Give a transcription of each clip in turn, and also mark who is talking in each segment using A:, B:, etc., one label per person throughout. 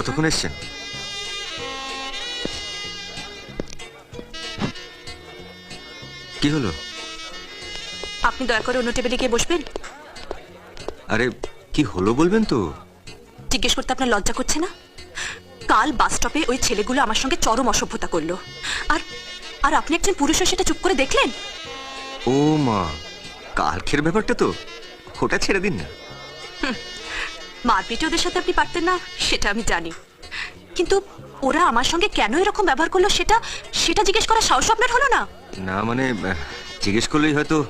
A: কতক্ষণ এসছেন? কি হলো?
B: আপনি দয়া করে অন্য টেবিলে গিয়ে বসবেন।
A: আরে কি হলো বলবেন তো?
B: জিজ্ঞেস করতে আপনার লজ্জা করছে না? কাল বাস স্টপে ওই ছেলেগুলো আমার সঙ্গে চরম অসভ্যতা করল। আর আর আপনি একজন পুরুষ হয়ে সেটা চুপ করে দেখলেন?
A: ও মা কালকের ব্যাপারটা তো ওটা ছেড়ে দিন না।
B: মারপিটে ওদের সাথে আপনি পারতেন না সেটা আমি জানি। কিন্তু ওরা আমার সঙ্গে কেন এরকম ব্যবহার করল সেটা সেটা জিজ্ঞেস করার সাহস আপনার হলো না?
A: না মানে জিজ্ঞেস করলেই হয়তো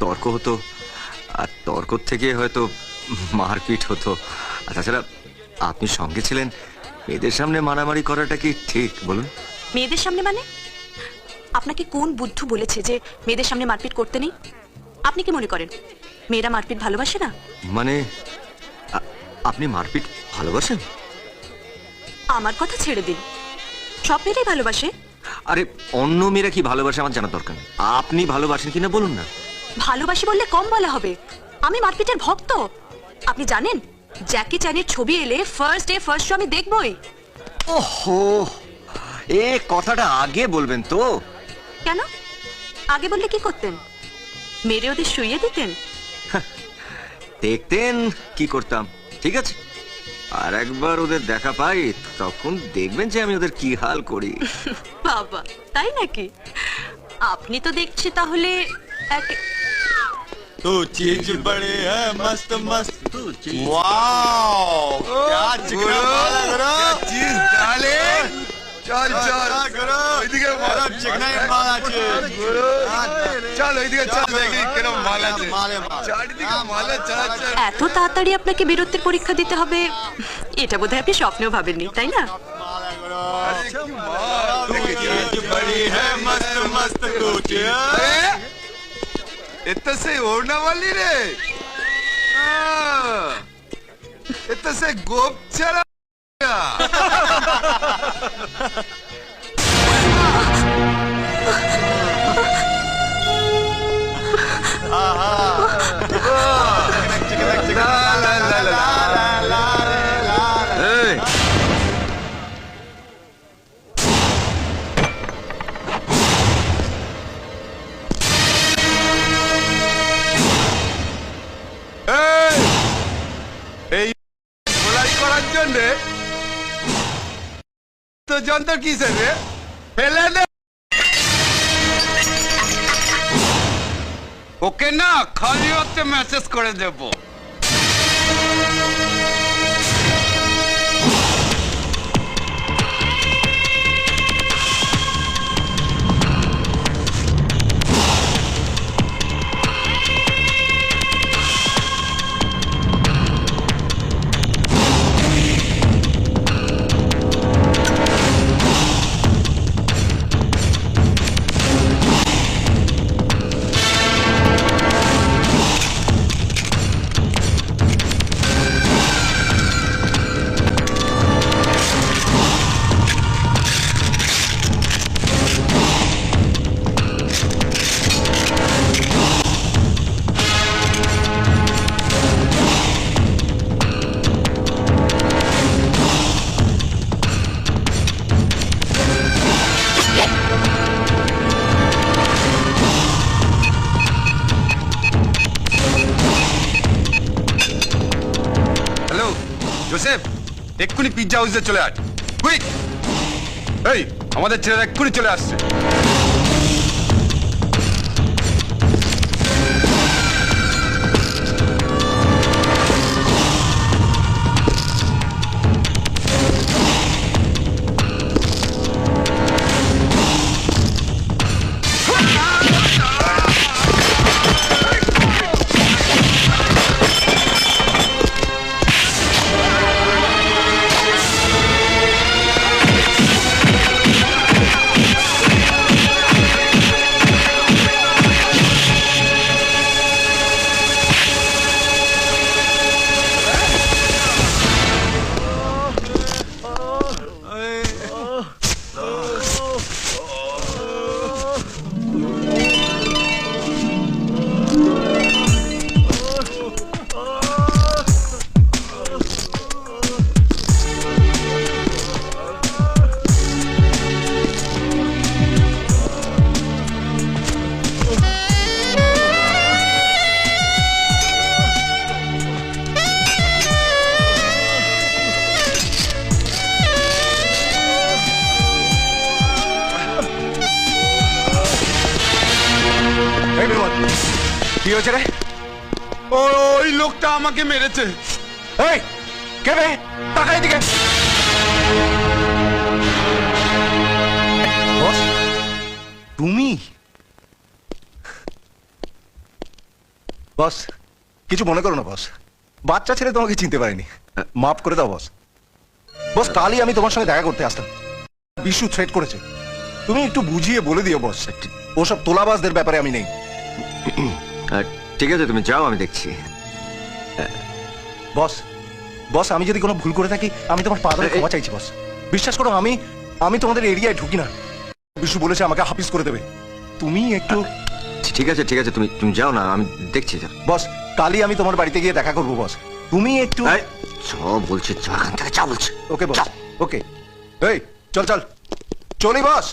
A: তর্ক হতো আর তর্ক থেকে হয়তো মারপিট হতো। আর তাছাড়া আপনি সঙ্গে ছিলেন মেয়েদের সামনে মারামারি করাটা কি ঠিক বলুন?
B: মেয়েদের সামনে মানে? আপনাকে কোন বুদ্ধ বলেছে যে মেয়েদের সামনে মারপিট করতে নেই? আপনি কি মনে করেন মেয়েরা মারপিট ভালোবাসে না?
A: মানে আপনি মারপিট ভালোবাসেন?
B: আমার কথা ছেড়ে দিন। সব মেয়েরাই ভালোবাসে।
A: আরে অন্য মেয়েরা কি ভালোবাসে আমার জানা দরকার নেই। আপনি ভালোবাসেন কিনা বলুন না।
B: ভালোবাসি বললে কম বলা হবে। আমি মারপিটের ভক্ত। আপনি জানেন জ্যাকি চ্যানের ছবি এলে ফার্স্ট ডে ফার্স্ট শো আমি দেখবই।
A: ওহো এ কথাটা আগে বলবেন তো।
B: কেন? আগে বললে কি করতেন? মেরে ওদের শুইয়ে দিতেন?
A: দেখতেন কি করতাম। ঠিক আছে আর একবার ওদের দেখা পাই তখন দেখবেন যে আমি ওদের কি হাল করি
B: বাবা তাই নাকি আপনি তো দেখছি তাহলে এক
C: तू चीज बड़े है मस्त मस्त वाओ क्या चिकना माला करो चीज डाले
D: চল চল
C: करो
D: ওইদিকে মাল
C: और चिकना ही माला আছে
D: চল ওইদিকে চল দেখি কিরম মাল আছে
C: মালে মাল
D: চারিদিকে মাল আছে চল চল
B: এত তাড়াতাড়ি আপনাকে বীরত্বের পরীক্ষা দিতে হবে এটা বোধহয় আপনি স্বপ্নেও ভাবেননি তাই না
C: माला करो
D: আরে কি মাল
C: तू चीज बड़ी है
D: তো যন্ত্র কিসের রে? ফেলে দে। ওকে না খালি হচ্ছে মেসেজ করে দেব। এক্ষুনি পিৎজা হাউসে চলে আয়। কুইক এই আমাদের ছেলেরা এক্ষুনি চলে আসছে। কি হয়েছে রে?
C: ওই লোকটা আমাকে মেরেছে।
D: এই কে রে? টাকা এদিকে। তুমি? বস কিছু মনে করো না বস। বাচ্চা ছেলে তোমাকে চিনতে পারিনি। মাফ করে দাও বস। বস কালই আমি তোমার সঙ্গে দেখা করতে আসতাম। বিশু থ্রেট করেছে। তুমি একটু বুঝিয়ে বলে দিও বস। ওসব তোলাবাজদের ব্যাপারে আমি নেই।
A: ঠিক আছে তুমি যাও আমি দেখছি।
D: বস বস আমি যদি কোনো ভুল করে থাকি আমি তোমার পা ধরে ক্ষমা চাইছি বস। বিশ্বাস করো আমি আমি তোমাদের এরিয়ায় ঢুকি না। বিশু বলেছে আমাকে হাফিজ করে দেবে। তুমি একটু
A: ঠিক আছে ঠিক আছে তুমি তুমি যাও না আমি দেখছি
D: বস কালই আমি তোমার বাড়িতে গিয়ে দেখা করব বস। তুমি একটু
A: বলছে
D: ওকে বস। ওকে। এই চল চল। চলি বস।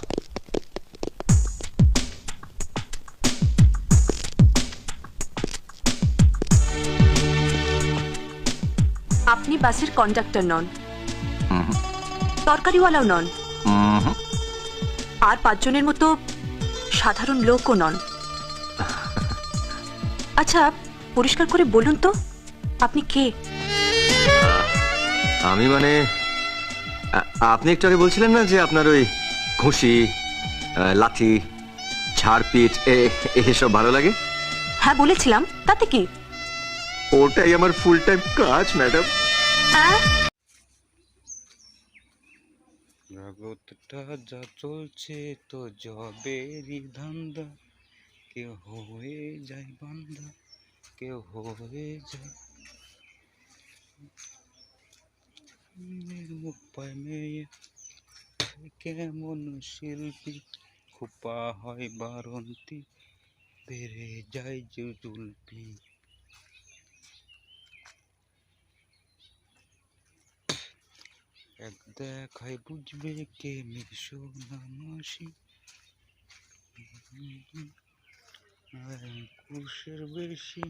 B: আপনি বাসের কন্ডাক্টর নন। তরকারিওয়ালাও নন।
A: হুম।
B: আর পাঁচজনের মতো সাধারণ লোকও নন। আচ্ছা পরিষ্কার করে বলুন তো আপনি কে?
A: আমি মানে আপনি একটু আগে বলছিলেন না যে আপনার ওই ঘুষি লাঠি ঝাড়পিট এসব ভালো লাগে?
B: হ্যাঁ বলেছিলাম। তাতে কি?
A: ওটাই আমার ফুল টাইম কাজ ম্যাডাম
E: জগৎটা যা চলছে তো জবেরই ধান্দা। কেউ হয়ে যায় বান্দা কেউ হয়ে যায়। উপায় মেয়ে কেমন শিল্পী? খোপা হয় বারন্তি বেড়ে যায় যে জুলপি এক দেখায় বুঝবে কে মিশো না মাসি কুশের বেশি